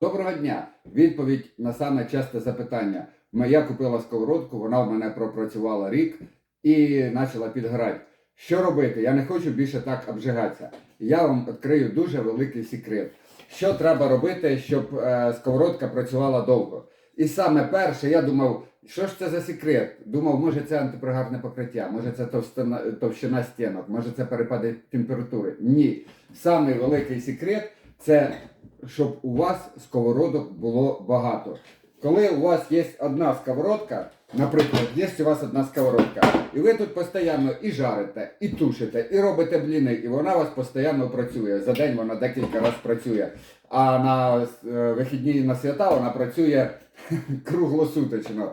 Доброго дня! Відповідь на саме часте запитання. Я купила сковородку, вона в мене пропрацювала рік і почала підгорати. Що робити? Я не хочу більше так обжигатися. Я вам відкрию дуже великий секрет. Що треба робити, щоб е, сковородка працювала довго? І саме перше, я думав, що ж це за секрет? Думав, може це антипригарне покриття, може це товстина, товщина стінок, може це перепади температури. Ні. Самий великий секрет це щоб у вас сковородок було багато. Коли у вас є одна сковородка, наприклад, є у вас одна сковородка, і ви тут постійно і жарите, і тушите, і робите бліни, і вона у вас постійно працює. За день вона декілька разів працює. А на е, вихідні на свята вона працює круглосуточно.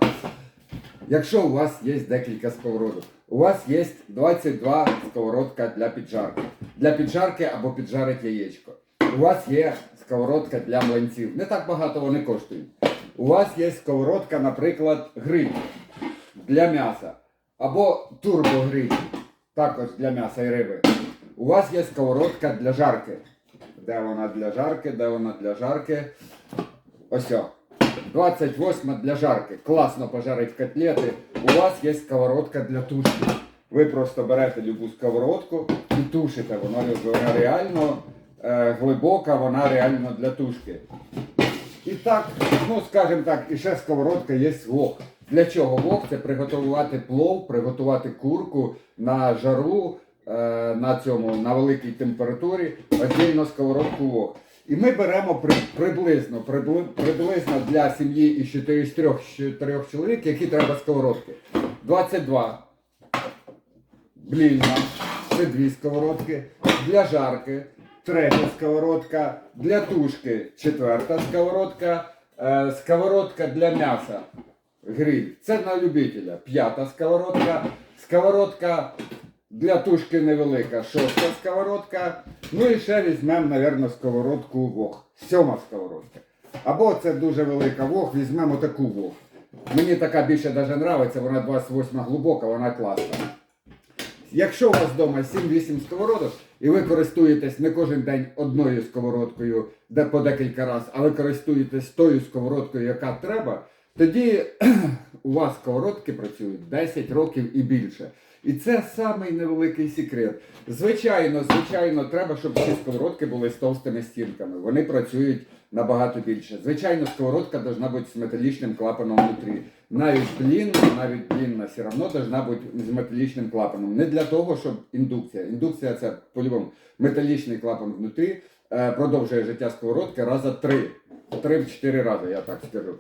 Якщо у вас є декілька сковородок, у вас є 22 сковородка для піджарки. Для піджарки або піджарить яєчко. У вас є сковородка для млинців. Не так багато вони коштують. У вас є сковородка, наприклад, гриль для м'яса. Або турбогриль, також для м'яса і риби. У вас є сковородка для жарки. Де вона для жарки? Де вона для жарки? Ось. о. 28 для жарки. Класно пожарить котлети. У вас є сковородка для тушки. Ви просто берете любу сковородку і тушите. Вона реально глибока, вона реально для тушки. І так, ну скажімо так, і ще сковородка є вок. Для чого вок? Це приготувати плов, приготувати курку на жару, е, на цьому, на великій температурі, отдільно сковородку вок. І ми беремо при, приблизно, прибли- приблизно для сім'ї із 4 з 3, 4 чоловік, які треба сковородки. 22 блінна, це дві сковородки, для жарки, третя сковородка, для тушки, четверта сковородка, е, сковородка для м'яса, гриль, це на любителя, п'ята сковородка, сковородка для тушки невелика, шоста сковородка, ну і ще візьмемо, мабуть, сковородку вог, сьома сковородка. Або це дуже велика вог, візьмемо таку вог. Мені така більше навіть подобається, вона 28 глибока, вона класна. Якщо у вас вдома 7-8 сковородок, і ви користуєтесь не кожен день одною сковородкою, де по декілька разів, а ви користуєтесь тою сковородкою, яка треба, тоді у вас сковородки працюють 10 років і більше. І це самий невеликий секрет. Звичайно, звичайно, треба, щоб ці сковородки були з товстими стінками. Вони працюють набагато більше. Звичайно, сковородка должна бути з металічним клапаном внутрі. Навіть блін, навіть блінна все одно должна бути з металічним клапаном. Не для того, щоб індукція. Індукція це по-любому металічний клапан внутрі е, продовжує життя сковородки раза три. Три-чотири рази, я так скажу.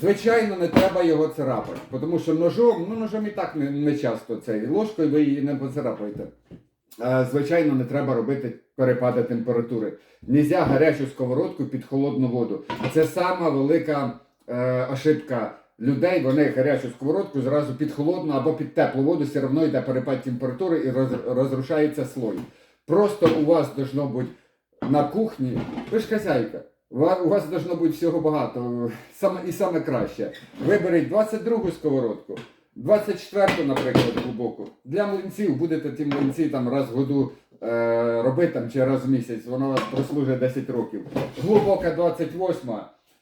Звичайно, не треба його царапати, тому що ножом, ну ножом і так не, не часто це. І ложкою ви її не поцарапаєте. Е, Звичайно, не треба робити перепади температури. Нельзя гарячу сковородку під холодну воду. Це сама велика е, ошибка людей. Вони гарячу сковородку зразу під холодну або під теплу воду, все одно йде перепад температури і роз, розрушається слой. Просто у вас должно бути на кухні, ви ж хазяйка. У вас должно бути всього багато. Саме, і саме краще. Виберіть 22 сковородку, 24, наприклад, глибоку. Для млинців будете ті млинці там раз в году е, робити там, чи раз в місяць, воно вас прослужить 10 років. Глибока 28,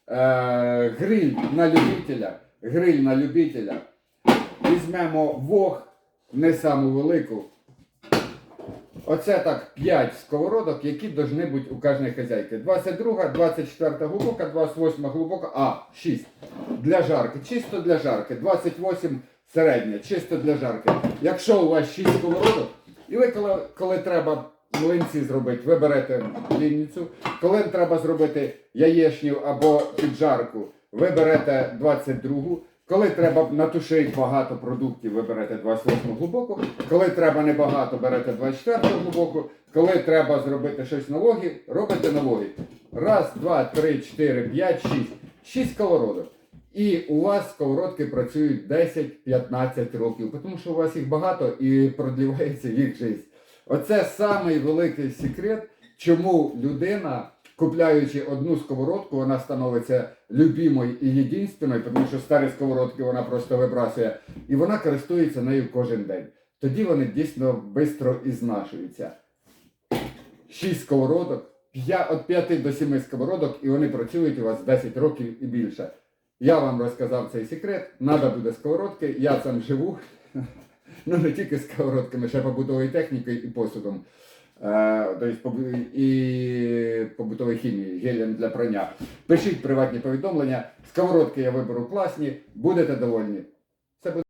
е, гриль на любителя. Гриль на любителя. Візьмемо вог, не саму велику. Оце так 5 сковородок, які повинні бути у кожної хазяйки. 22, 24 глибока, 28 глибока, а 6 для жарки. Чисто для жарки. 28 середня, чисто для жарки. Якщо у вас 6 сковородок, і ви коли, коли треба млинці зробити, ви берете лінницю. Коли треба зробити яєчню або піджарку, ви берете 22. Коли треба натушити багато продуктів, ви берете 28 глибоку. Коли треба небагато, берете 24 глибоку. Коли треба зробити щось на логі, робите на логі. Раз, два, три, чотири, п'ять, шість. Шість сковородок. І у вас сковородки працюють 10-15 років, тому що у вас їх багато і продлівається їх життя. Оце самий великий секрет, чому людина, Купляючи одну сковородку, вона становиться любимою і єдинственною, тому що старі сковородки вона просто вибрасує, і вона користується нею кожен день. Тоді вони дійсно швидко і знашуються. Шість сковородок, від 5 до 7 сковородок, і вони працюють у вас 10 років і більше. Я вам розказав цей секрет, треба буде сковородки, я сам живу. Ну не тільки сковородками, ще побудовою технікою і посудом. Е, то есть, і побутової хімії, гелем для прання. Пишіть приватні повідомлення, сковородки я виберу класні, будете довольні.